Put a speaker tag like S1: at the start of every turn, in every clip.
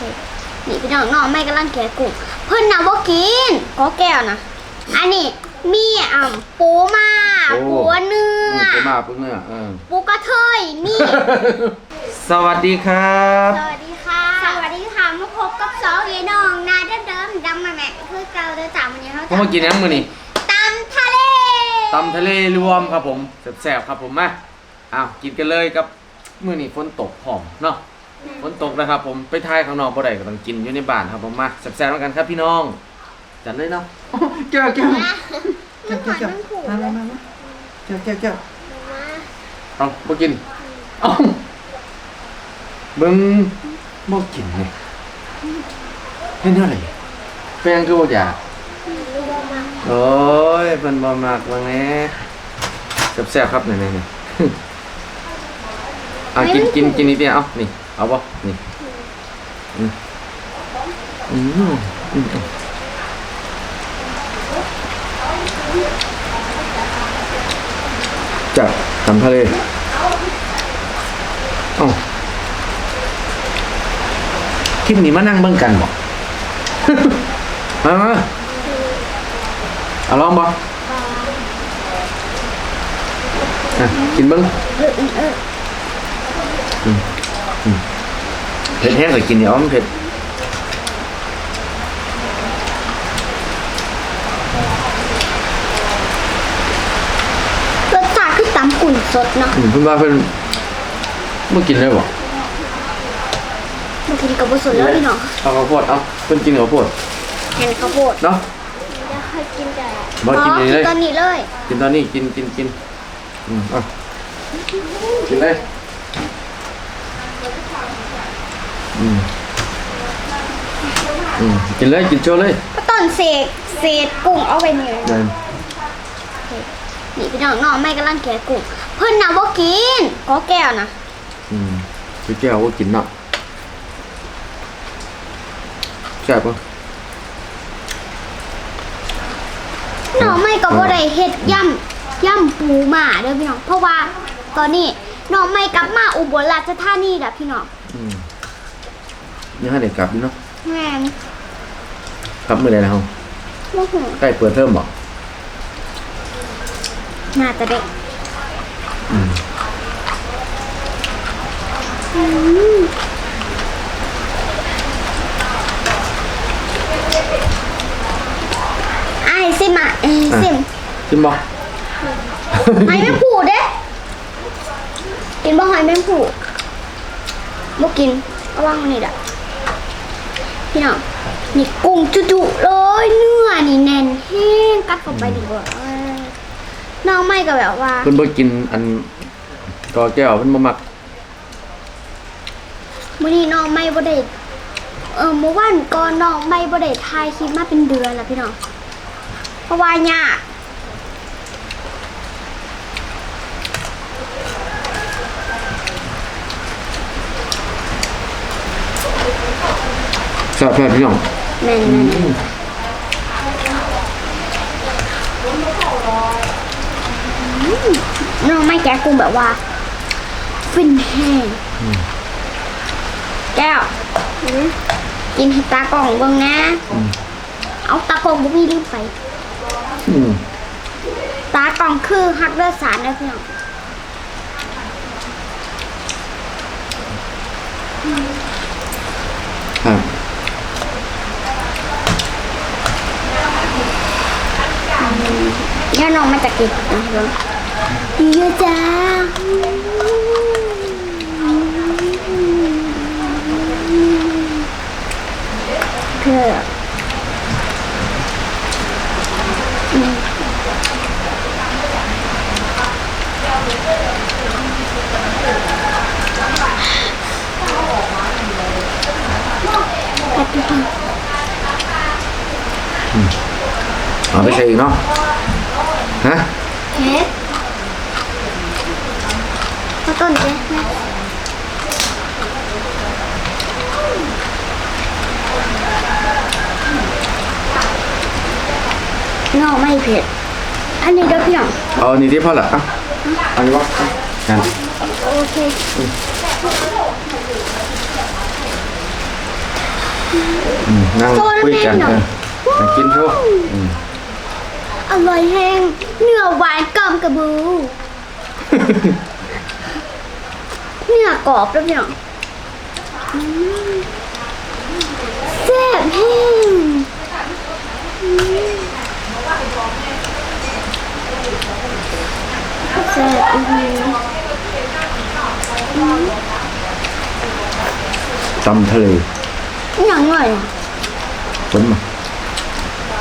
S1: นี่พี่น้องน้องไม่กำลังแกะกุ้งเพิ่นน่ะบ่กินก็แก้วนะอันนี้มีอ่ำปูมา
S2: โอ้
S1: ปูเนื้อ
S2: ปูมาปูเนื้อเออ
S1: ปูกระเทยมี
S2: สวัสดีครับ
S1: สวัสดีค่ะ สวัสดีค่ะมาพบกับสองเยน้องนาเดิมเดิมๆดำมาแม่คือเก่าเดิมจากวันนี้เขา
S2: ผมมากินยังมื้อนี้
S1: ตำทะเล
S2: ตำทะเลรวมครับผมแซ่บๆครับผมมาอ้าวกินกันเลยครับมื้อนี้ฝนตกหอมเนาะ ฝนตกนะครับ ผมไปทายข้างนอกบ่ได้ก็ต้องกินอยู่ในบ้านครับผมมาแซ่บๆแล้วกันครับพี่น้องจัดเลยเนาะแก้วแก้ว
S1: นะมันหวานมันผูก
S2: มา
S1: เลย
S2: มามาแก้วแก้วแก้ว
S1: มา
S2: เอาบ่กินเอาเบิ่งบ่กินนี่เฮ็ดอะไรแป้งคือบ่อยากโอ้ยมันบ่มากว่าแน่แซ่บๆครับนี่นี่นี่อะกินกินกินนิดเดียวเอานี่ เอาบ่นี่อืมอืมอืมอืมจับทำทะเลอ้าคลิปนี้มานั่งเบิ่งกันบ่มามาเอาลองบ่อะกินเบิ่ง เผ็ดแห้งก็กินเดี๋ยวมันเผ็ด
S1: รสชาติคือตำกุ่นสดเนาะ
S2: อืมเพิ่นว่าเพิ่นบ่กินเลยบ่
S1: มากินกับบุษนแล้วพี่น้อง
S2: เอาข้าวโพดเอาเพิ่นกินข้าวโพด
S1: แทนข้าวโพด
S2: เนาะ
S1: จะเคยกินแต่
S2: บ่กินนี่เลย
S1: ตอนนี้เลย
S2: กินตอนนี้กินกินกินอืมเอากินเลย อืมอืมกินเลยกินโชว์เลย
S1: ก็ต้นเศษเศษกุ้งเอาไปนี่เลย
S2: นั่น
S1: นี่พี่น้องน้องไม่กำลังแกะกุ้งเพิ่นน่ะบ่กินก็แก้วนะ
S2: อืมพี่แก้วก็กินเนาะแซ่บปะ
S1: น้องไม่ก็บ่ได้เฮ็ดย่ำย่ำปูหมาเด้อพี่น้องเพราะว่าตอนนี้น้องไม่กลับมาอุบลราชธานีแล้วพี่น้อง
S2: อืม ยังให้เด็กกลับอยู่เนาะ
S1: แม่น
S2: กลับมื้อใดแล้ว
S1: บ่ฮู้
S2: ใกล้เปิดเทอมบ่
S1: น่าจะเด็ก
S2: อืม
S1: ไอ้ายซิมอะเอ้ยซิม
S2: กินบ่
S1: หอยแมงผูเด้กินบ่หอยแมงผูบ่กินเอาวางไว้นี่ล่ะ พี่น้องนี่กุ้งจุๆเลยเนื้อนี่แน่นแห้งกัดเข้าไปดีกว่าเอ้ยน้องไม่ก็แบบว่า
S2: เพิ่นบ่กินอันกอแก้วเพิ่นบ่มัก
S1: มื่อนี้น้องไม่บ่ได้เออเมื่อวันก่อนน้องไม่บ่ได้ถ่ายคลิปมาเป็นเดือนแล้วพี่น้องเพราะว่ายาก
S2: แซ่บแซ่บพี่น้อง
S1: แม่นๆน้องไม่แกะกุ้งแบบว่า ฟินแห้งแก้วกินให้ตากล่องเบิ่งนะเอาตากล่องบ่มีลืมไป
S2: อืม
S1: ตากล่องคือฮักเลือดสารนะพี่น้อง
S2: ครับ
S1: ย่า น้องมาจากก็บนะครับเยอะจ้าเพื่อ
S2: เอาไปใส่อีกเนาะ ฮะ
S1: เค้กข้าวต้นเจ๊แม่น้องไม่เผ็ด อันนี้เด้อพี่น้อง
S2: เอาอันนี้ที่พ่อละอะเอันนี้บ่อะนั่น
S1: โอเค
S2: อืมนั่งคุยกันเอ
S1: หน่
S2: อมากินโชว์อืม
S1: อร่อยแห้งเนื้อหวานกรอบกระบูเนื้อกรอบแล้วเนี่ยอืมแซ่บแห้งอืมแซ่บอีกที
S2: ตำทะเล
S1: อย่างหน่อยอะ
S2: ฝนมา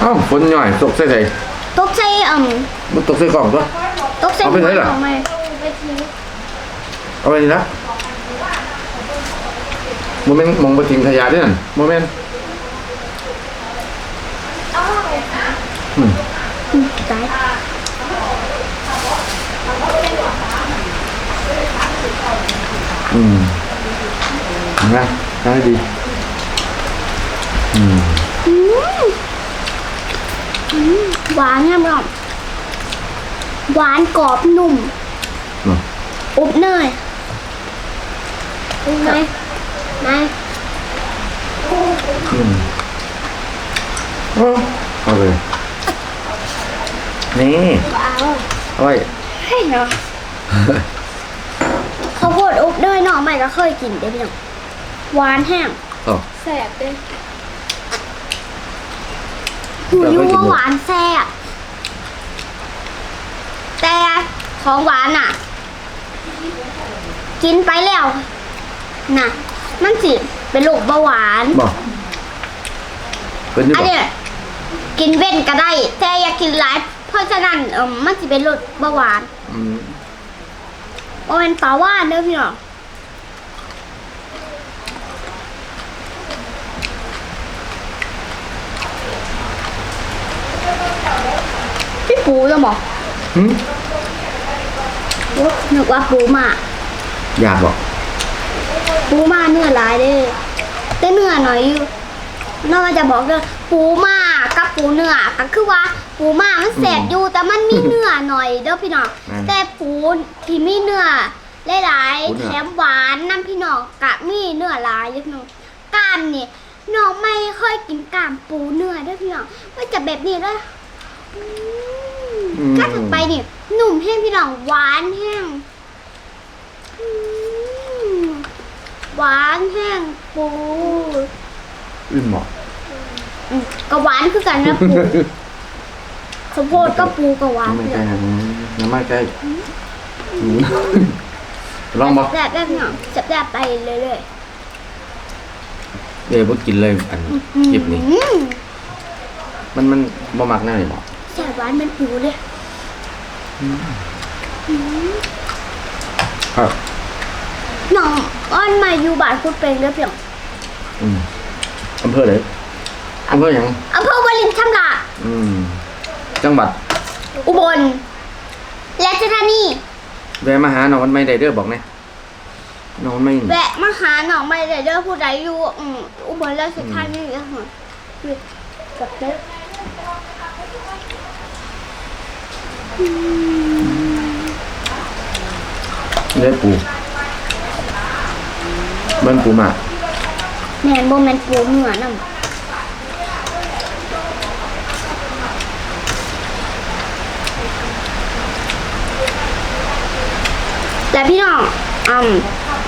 S2: เอ้าฝนหน่อยตกใส่ใส่
S1: ตกใส่อ่ำ
S2: มันตกใส่กล่องตัว
S1: ตกใส่
S2: เอาไปไหนล่ะ
S1: หัวของมัน
S2: เอาไปนี่นะโมเมนต์มองไปทิ้งขยะด้วยนั่นโมเมนต์อืม
S1: อืมตาย
S2: อืมเห็นะได้ดี อืม
S1: อืมอืม หวานเนี่ยมั้งหวานกรอบนุ่ม
S2: เนาะ
S1: อบเนยไหนไหน
S2: อืมเอาเอาเลยนี่
S1: เอา
S2: เอาไว้
S1: ให้เนาะข้าวโพดอบเนยน้องใหม่ก็เคยกินได้พี่น้องหวานแห้ง
S2: ต่อ
S1: แซ่บเล ยหูยูว่าหวานแซ่บแต่ของหวานอะ กินไปแล้วน่ะมันสิเป็นโรคเบาหวาน
S2: บอกเป็นอยัง
S1: อัน
S2: ไง
S1: เนี้ยกินเว้นก็ได้ แต่อย่ากินหลาย เพราะฉะนั้นเออมันสิเป็นโรคเบาหวาน
S2: อืม
S1: บ่แม่นปลาว่านเด้อพี่น้อง พี่ปูจะบอก
S2: หืม
S1: นึกว่าปูมา
S2: อยากบอก
S1: ปูมาเนื้อหลายเด้อแต่เนื้อหน่อยอยู่นอกจะบอกเด้อปูมากับปูเนื้อก็คือว่าปูมามันแสบอยู่แต่มันมีเนื้อหน่อยเด้อพี่น้องแต่ปูที่มีเนื้อหลายๆแถมหวานน้ำพี่น้องกะมีเนื้อหลายเด้อพี่น้องกล้ามนี่น้องไม่เคยกินกล้ามปูเนื้อเด้อพี่น้องมันจะแบบนี้เลยอืม
S2: อืม
S1: ถ้าถึงไปนี่หนุ่มแห้งพี่น้องหวานแห้งอืมหวานแห้งปู
S2: อื่นบอก
S1: อืมก็หวานคือกันนะปูข้าวโพดก็ปูก็หวาน
S2: น้ำไม่
S1: พี่
S2: ใกล้
S1: น้อง
S2: นะน้ำไม่ใกล้อืมลองบอก
S1: แซ่บแบบพี่น้องแซ่บแบบไปเรื่อย
S2: เดี๋ยวพวกกินเลยอัน
S1: ๆ
S2: คลิปนี้
S1: อืม
S2: มันมันบ่มักแน่เลยบอก
S1: แซ่บหวานเป็นปูเลย
S2: ครับ
S1: น้องอ้อนมาอยู่บ้านพูดเป็นเด้อพี่น้อง
S2: อืมอำเภอไหนอำเภอหยัง
S1: อำเภอวารินชำราบ
S2: อืมจังหวัด
S1: อุบล และชธานี
S2: แวะมาหาหนองวันไม่ได้เด้อบอกแน่หนองวันไม่
S1: แวะมาหาหนองไม่ได้เด้อผู้ใดอยู่อืมอุบลราชธานีก็เหรอคือกับเด้อ
S2: เด้อปูเบิ้นปูหมาก
S1: แม่นบ่แม่นปูเหนือนำแต่พี่น้องอืม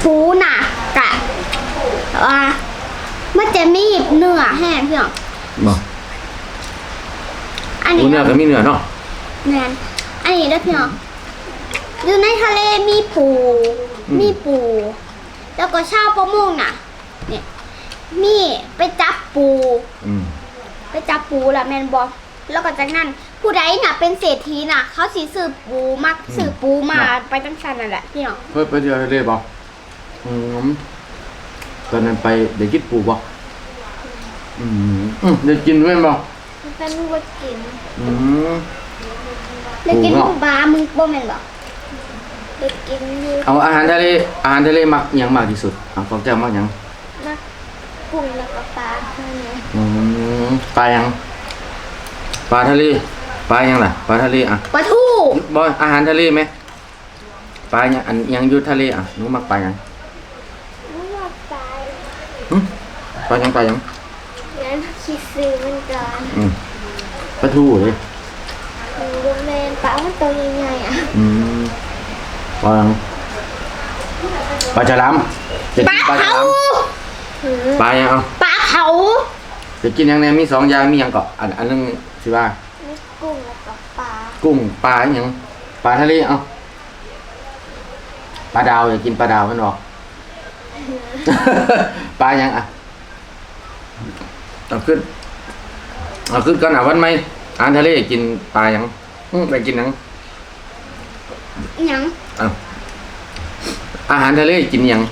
S1: ปูน่ะกะว่ามันจะมีเนื้อแห้งพี่น้อง
S2: บอก
S1: อัน
S2: ปู
S1: นี้
S2: เนื้อก็มีเนื้อเนาะ
S1: แม่น อันนี้เด้อพี่น้องอยู่ในทะเลมีปูมีปู แล้วก็ชาวประมงน่ะเนี่ยมีไปจับปู
S2: อืม
S1: ไปจับปูละแมนบอแล้วก็จากนั้น ผู้ใดน่ะ เป็นเศรษฐีน่ะ เขาสีสืบปูมักสืบปูมาไปตั้งชันนั่นแหละพี่น้อง
S2: เพิ่นไปเที่ยวทะเลบ่อืมตอนนั้นไปได้กินปูบ่อืมอืมได้กินด้วยบ่
S1: เป็นวัวกิน
S2: อืม
S1: ได้กิน
S2: ปูเนาะ
S1: มึงปลามึงบ่แม่นบ่ได้กินอยู่
S2: เอาอาหารทะเลอาหารทะเลมักหยังมากที่สุดอะของเจ้ามักหยัง
S1: นักกุ้งแล้วก็ปลาเท่านี้
S2: อืมปลาหยังปลาทะเลปลาหยังล่ะปลาทะเลอะ
S1: ปลาทู
S2: บ่อาหารทะเลไหมปลาหยังอันหยังอยู่ทะเลอะหนูมักปลาหยัง
S1: ไม่ว่าปลา
S2: หึปลาหยังปลาหยัง
S1: ปคิดซื้อมันก่อน
S2: อืมปลาทูเลย
S1: ดูแมน ปลามันตัวใหญ่ๆอะ
S2: อืมปลาหยังปลาฉลามจะ
S1: ปลา
S2: กินปลาฉ
S1: เผา
S2: ลามปลายังเอา
S1: ปลาเผา
S2: จะกินยังไงมีสองอย่างมีหยังเกาะอันอันนึงสิว่า
S1: มีกุ้งแล้วก็ปลา
S2: กุ้งปลาอหยังปลาทะเลเอาปลาดาวอยากกินปลาดาวมันบอกปลาหยังอะเอาขึ้นเอาขึ้นก่อนอะวันไหมอาหารทะเลกินปลาหยังอืม ไปกินหยัง
S1: หยัง
S2: เอาอาหารทะเลกินหยัง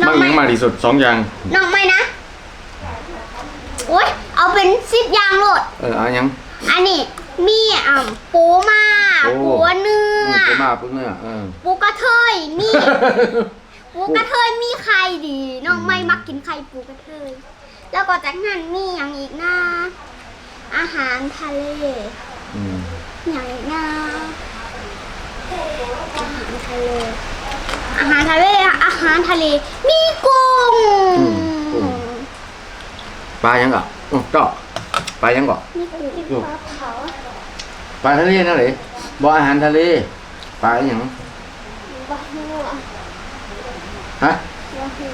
S1: น้อง
S2: บางหยัง
S1: ไม่
S2: มากที่สุดสองอย่าง
S1: น้องไม่นะโอ้ยเอาเป็นสิบอย่างโหลด
S2: เออเอาหยัง
S1: อันนี้มีอ่าปูมา
S2: โอ้
S1: ปูเนื้อ
S2: ปูมาปูเนื้อเออ
S1: ปูกระเทยมีปูกระเทยมีไข่ดีน้องไม่มักกินไข่ปูกระเทยแล้วก็จากนั้นมีอย่างอีกนะอาหารทะเล
S2: อืม
S1: อย่างอีกนะอาหารทะเล อาหารทะเลอาหารทะเล มีกุ้ง
S2: ปลาหยังเกาะอือเจาะปลาหยังเกาะ
S1: มีกุ้งปลาเผา
S2: ปลาทะเลนั่นเลยบ่อาหารทะเลปลาอหยัง
S1: บะฮัว
S2: ฮะ
S1: บะฮัว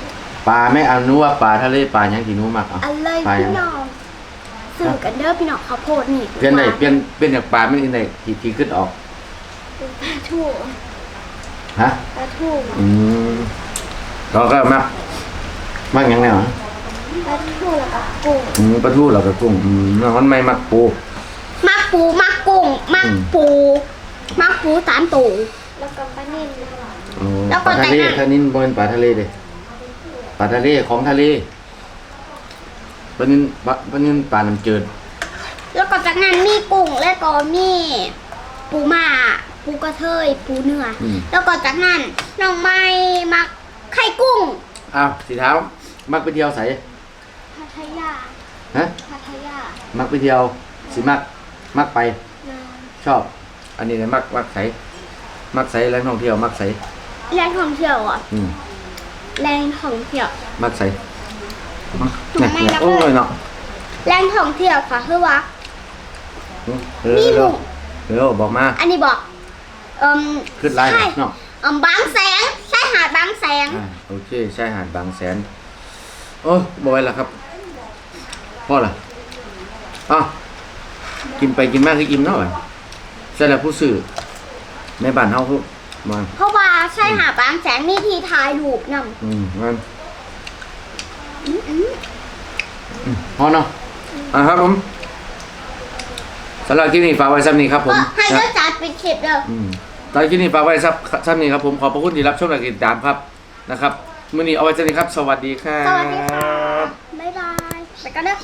S2: ปลาไม่เอานูว่าปลาทะเลปลาหยังที่หนูมักเอา
S1: อะไร
S2: ปลาหยั
S1: พี่
S2: ง
S1: น้อง สื่อกันเด้อพี่น้องข้าวโพดนี่
S2: เปลี่ยนได้เปลี่ยนเปลี่ยนจากปลาไม่ได้ได้ที่ที่ขึ้นออก
S1: เป็นปลาทู
S2: ฮะ
S1: ปลาทู
S2: อืมเราก็มักมักหยังแนวฮะ
S1: ปลาทูแล้วก็กุ้ง
S2: อืมปลาทูเราก็กุ้งอืมมันไม่มักปู
S1: มักปูมักกุ้งมัก
S2: อืม
S1: ปูมักปูสามตูแล้วก็ปลานิ่ม
S2: โอ้
S1: แล้ว
S2: ป
S1: ก็
S2: ลาทะเล
S1: แต่งงาน
S2: ทะนินบ่เป็นปลาทะเลเด้ปลาทะเลของทะเล ปลานินปลาปลานินปลาน้ำจืด
S1: แล้วก็จากนั้นมีกุ้งแล้วก็มีปูมาปูกระเทยปูเนื้ออ
S2: ม
S1: แล้วก็จากนั้นน้องไม้มักไข่กุ้ง
S2: อ้าวสีเท้ามักไปเที่ยวใส
S1: พัทยา
S2: ฮะ
S1: พัทยา
S2: มักไปเที่ยวสิมักมักไป
S1: นะ
S2: ชอบ อันนี้เลยมักมักใสมักใสแหล่งท่องเที่ยวมักใส
S1: แรงท่องเที่ยวอะ
S2: อืม
S1: แรงท่องเที่ยว
S2: มักใส
S1: ไม่
S2: เนี่ย
S1: รับ
S2: โอ้
S1: เลย
S2: ยเนาะ
S1: แรงท่องเที่ยวค่ะคือว่า
S2: เออ
S1: มีหมู่
S2: เร็วบอกมา
S1: อันนี้บอกเอ่ม
S2: ขึ้นไลน์หน่อย
S1: ใช่
S2: เนาะ
S1: เอ่มบางแสงใช่หาดบางแสง
S2: อ่าโอเคใช่หาดบางแสนโอ้ยบอยละครับพ่อละอ้าวกินไปกินมากคือกินเนาะใช่แล้วผู้สื่อในบ้านเฮาพูดมา
S1: เพราะว่าใช่หาดบางแสงนี่ทีถ่ายรูปนำ
S2: อืมงั้น มพอเนาะอ่าครับผมสำหรับคลิปนี้ฝากไว้ซ้ำนี้ครับผม
S1: ก็ให้เลือกจัดเป็นคลิปเด้อ
S2: อืมตอนคลิปนี้ฝากไว้ซ้ำซ้ำนี้ครับผมขอบพระคุณที่รับชมและติดตามครับนะครับ มื้อนี้เอาไว้ซ้ำนี้ครับ สวัสดีครับ
S1: สวัสดีค่ะ บ๊ายบาย ไปกันเด้อ